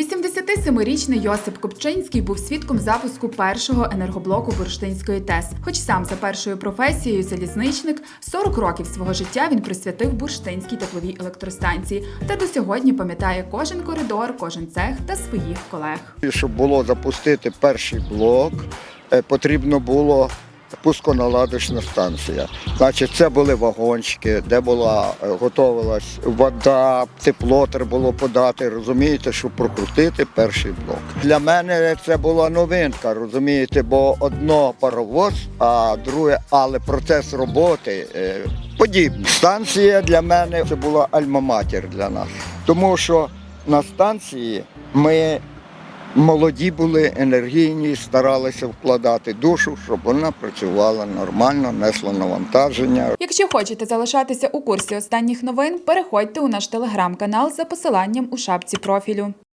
87-річний Йосип Копчинський був свідком запуску першого енергоблоку Бурштинської ТЕС. Хоч сам за першою професією залізничник, 40 років свого життя він присвятив бурштинській тепловій електростанції та до сьогодні пам'ятає кожен коридор, кожен цех та своїх колег. Щоб було запустити перший блок, е, потрібно було пусконаладочна станція. Значить, це були вагончики, де була е, готувалась вода, тепло треба було подати. Розумієте, щоб прокрутити перший блок. Для мене це була новинка, розумієте, бо одно паровоз, а друге, але процес роботи е, подібний. Станція для мене це була альма-матір для нас, тому що на станції ми молоді були, енергійні, старалися вкладати душу, щоб вона працювала нормально, несла навантаження. Якщо хочете залишатися у курсі останніх новин, переходьте у наш телеграм-канал за посиланням у шапці профілю.